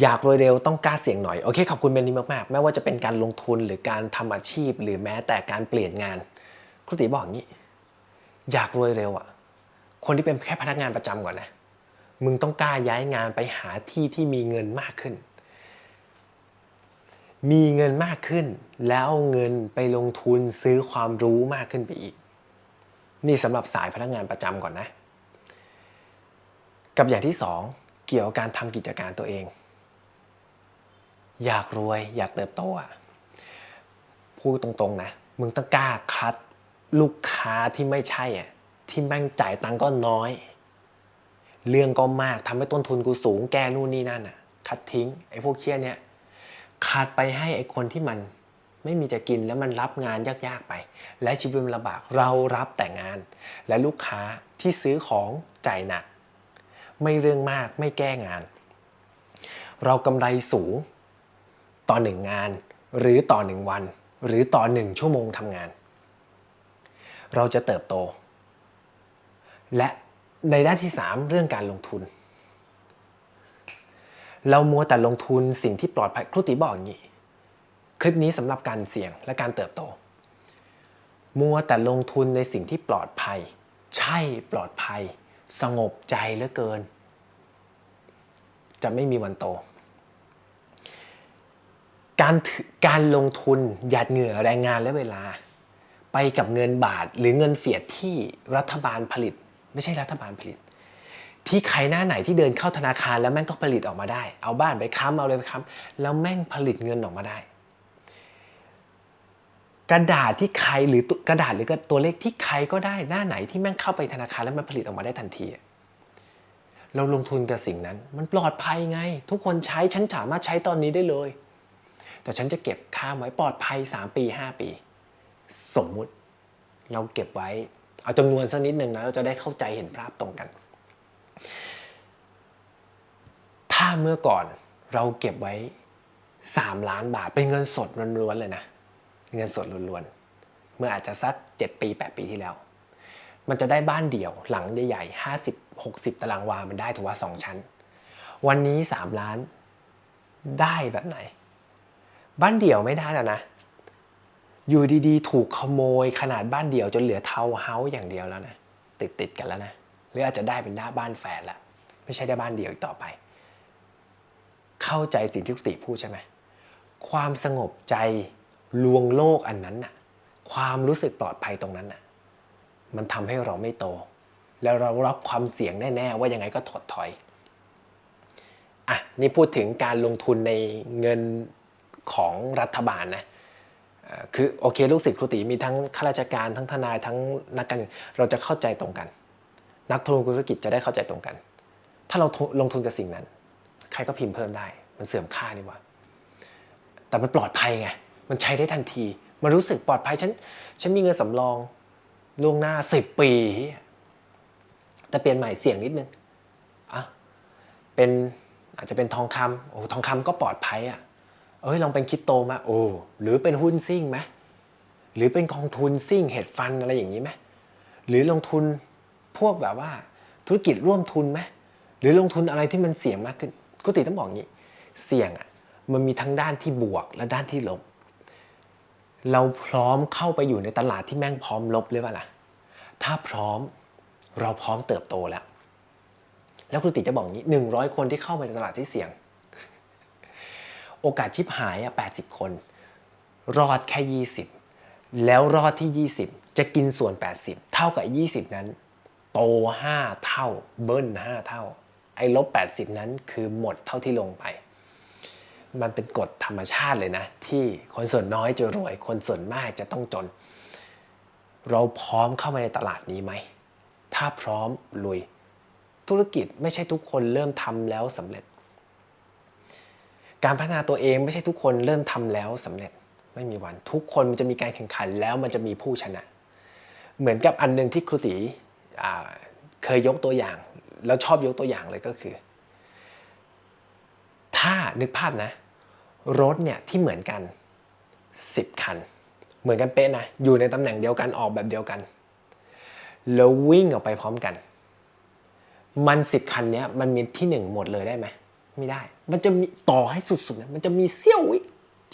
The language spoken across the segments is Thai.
อยากรวยเร็วต้องกล้าเสี่ยงหน่อย โอเค ขอบคุณเบนนี่มาก ๆ ไม่ว่าจะเป็นการลงทุนหรือการทำอาชีพ หรือแม้แต่การเปลี่ยนงานครูติบอกอย่างนี้ อยากรวยเร็วอะ คนที่เป็นแค่พนักงานประจำก่อนนะ มึงต้องกล้าย้ายงานไปหาที่ที่มีเงินมากขึ้น มีเงินมากขึ้น แล้วเอาเงินไปลงทุนซื้อความรู้มากขึ้นไปอีก นี่สำหรับสายพนักงานประจำก่อนนะ กับอย่างที่สองเกี่ยวกับการทำกิจการตัวเอง อยากรวยอยากเติบโตอะพูดตรงๆนะมึงต้องกล้าคัดลูกค้าที่ไม่ใช่อะที่แม่งจ่ายตังก็น้อย เรื่องก็มากทำให้ต้นทุนกูสูงแกนู่นนี่นั่นอะ คัดทิ้งไอ้พวกเชี่ยเนี่ยขาดไปให้ไอ้คนที่มันไม่มีจะกินแล้วมันรับงานยากๆไป และชีวิตมันลำบากเรารับแต่งาน และลูกค้าที่ซื้อของจ่ายหนัก ไม่เรื่องมากไม่แก้งาน เรากำไรสูง ต่อหนึ่งงาน หรือต่อหนึ่งวัน หรือต่อหนึ่งชั่วโมงทำงาน เราจะเติบโต และในด้านที่ 3 เรื่องการลงทุน เรามัวแต่ลงทุนสิ่งที่ปลอดภัยครูติบอกอย่างนี้ คลิปนี้สำหรับการเสี่ยงและการเติบโต มัวแต่ลงทุนในสิ่งที่ปลอดภัย ใช่ปลอดภัย สงบใจเหลือเกิน จะไม่มีวันโต การการลงทุนหยาดเหงื่อแรงงานและเวลา ไปกับเงินบาทหรือเงินเฟียดที่รัฐบาลผลิต ไม่ใช่รัฐบาลผลิต ที่ใครหน้าไหนที่เดินเข้าธนาคารแล้วแม่งก็ผลิตออกมาได้ เอาบ้านไปค้ำเอาอะไรไปค้ำแล้วแม่งผลิตเงินออกมาได้ กระดาษที่ใครหรือกระดาษหรือตัวเลขที่ใครก็ได้หน้าไหนที่แม่งเข้าไปธนาคารแล้วมันผลิตออกมาได้ทันทีเราลงทุนกับสิ่งนั้น มันปลอดภัยไง ทุกคนใช้ฉันสามารถใช้ตอนนี้ได้เลย แต่ฉันจะเก็บค่ามไว้ปลอดภัย 3 ปี 5 ปี สมมุติเราเก็บไว้ เอาจำนวนสักนิดหนึ่งนะ เราจะได้เข้าใจเห็นภาพตรงกัน ถ้าเมื่อก่อนเราเก็บไว้ 3 ล้านบาท เป็นเงินสดล้วนๆเลยนะ เงินสดล้วนๆ เมื่ออาจจะสัก 7 ปี 8 ปีที่แล้ว มันจะได้บ้านเดี่ยวหลังใหญ่ๆ50 60 ตารางวา มันได้ถือว่า 2 ชั้น วันนี้ 3 ล้านได้แบบไหน บ้านเดี่ยวไม่ได้แล้วนะ อยู่ดีๆ ถูกขโมยขนาดบ้านเดี่ยวจนเหลือเทาเฮาส์อย่างเดียวแล้วนะติดติดๆกันแล้วนะหรืออาจจะได้เป็นหน้าบ้านแฝดละไม่ใช่ได้บ้านเดี่ยวอีกต่อไป เข้าใจสิ่งที่คุณติพูดใช่ไหมความสงบใจลวงโลกอันนั้นน่ะ ความรู้สึกปลอดภัยตรงนั้นน่ะ มันทำให้เราไม่โต แล้วเรารับความเสี่ยงแน่ๆว่ายังไงก็ถดถอยอะนี่พูดถึงการลงทุนในเงิน ของรัฐบาลนะคือโอเคลูกศิษย์ครูติมีทั้งข้าราชการทั้งทนายทั้งนักการเราจะเข้าใจตรงกัน นักธุรกิจจะได้เข้าใจตรงกัน ถ้าเราลงทุนกับสิ่งนั้น ใครก็พิมพ์เพิ่มได้ มันเสื่อมค่านี่ว่าแต่มันปลอดภัยไงมันใช้ได้ทันทีมันรู้สึกปลอดภัยฉันฉันมีเงินสำรองล่วงหน้าสิบปีแต่เปลี่ยนใหม่เสี่ยงนิดนึงอะเป็นอาจจะเป็นทองคำโอ้ทองคำก็ปลอดภัยอะ เอ้ยลองเป็นคริปโตมาโอ้หรือเป็นหุ้นซิ่งไหมหรือเป็นกองทุนซิ่งเฮดฟันอะไรอย่างนี้ไหมหรือลงทุนพวกแบบว่าธุรกิจร่วมทุนไหมหรือลงทุนอะไรที่มันเสี่ยงมากขึ้นกุติต้องบอกงี้ เสี่ยงอะมันมีทั้งด้านที่บวกและด้านที่ลบ เราพร้อมเข้าไปอยู่ในตลาดที่แม่งพร้อมลบหรือเปล่าล่ะถ้าพร้อมเราพร้อมเติบโตแล้ว แล้วคุณติจะบอกงี้หนึ่งร้อยคนที่เข้ามาในตลาดที่เสี่ยง โอกาสชิบหายอะ80 คน รอดแค่ 20 แล้วรอดที่ 20 จะกินส่วน 80 เท่ากับ 20 นั้น โต 5 เท่า เบิ้ล 5 เท่า ไอ้ลบ 80 นั้นคือหมดเท่าที่ลงไป มันเป็นกฎธรรมชาติเลยนะ ที่คนส่วนน้อยจะรวย คนส่วนมากจะต้องจน เราพร้อมเข้ามาในตลาดนี้ไหม ถ้าพร้อมลุย ธุรกิจไม่ใช่ทุกคนเริ่มทำแล้วสำเร็จ การพัฒนาตัวเองไม่ใช่ทุกคนเริ่มทำแล้วสำเร็จไม่มีวันทุกคนมันจะมีการแข่งขันแล้วมันจะมีผู้ชนะ เหมือนกับอันหนึงที่ครูตีเคยยกตัวอย่าง แล้วชอบยกตัวอย่างเลยก็คือ ถ้านึกภาพนะ รถเนี่ยที่เหมือนกัน 10 คัน เหมือนกันเป๊ะนะอยู่ในตำแหน่งเดียวกันออกแบบเดียวกัน แล้ววิ่งออกไปพร้อมกัน มันสิบคันเนี้ยมันมีที่หนึ่งหมดเลยได้ไหม ไม่ได้ มันจะมีต่อให้สุดๆนะมันจะมีเสี้ยววิ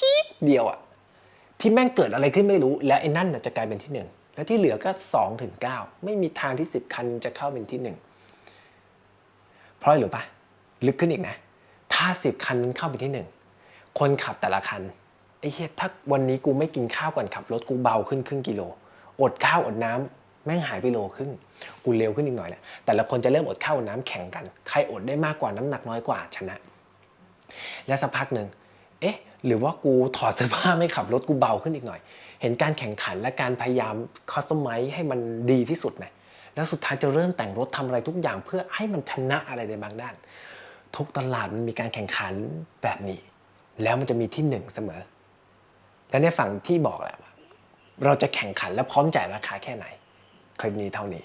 จี๊ดเดียวอะที่แม่งเกิดอะไรขึ้นไม่รู้ และไอ้นั่นน่ะจะกลายเป็นที่หนึ่งแล้วที่เหลือก็สองถึงเก้าไม่มีทางที่สิบคันจะเข้าเป็นที่หนึ่งเพราะอะไรหรือปะลึกขึ้นอีกนะ ถ้าสิบคันมันเข้าไปที่หนึ่งคนขับแต่ละคันไอ้เหี้ยถ้าวันนี้กูไม่กินข้าวก่อนขับรถกูเบาขึ้นครึ่งกิโล อดข้าวอดน้ำ แม่งหายไปโลครึ่งกูเร็วขึ้นอีกหน่อยแหละแต่ละคนจะเริ่มอดข้าวน้ำแข่งกัน ใครอดได้มากกว่าน้ำหนักน้อยกว่าชนะ และสักพักหนึ่งเอ๊ะ หรือว่ากูถอดเสื้อผ้าไม่ขับรถกูเบาขึ้นอีกหน่อย เห็นการแข่งขันและการพยายามคอสตอมไมซ์ให้มันดีที่สุดไหมแล้วสุดท้ายจะเริ่มแต่งรถทำอะไรทุกอย่างเพื่อให้มันชนะอะไรในบางด้าน ทุกตลาดมันมีการแข่งขันแบบนี้ แล้วมันจะมีที่หนึ่งเสมอและในฝั่งที่บอกแหละเราจะแข่งขันและพร้อมจ่ายราคาแค่ไหน คลิปนี้เท่านี้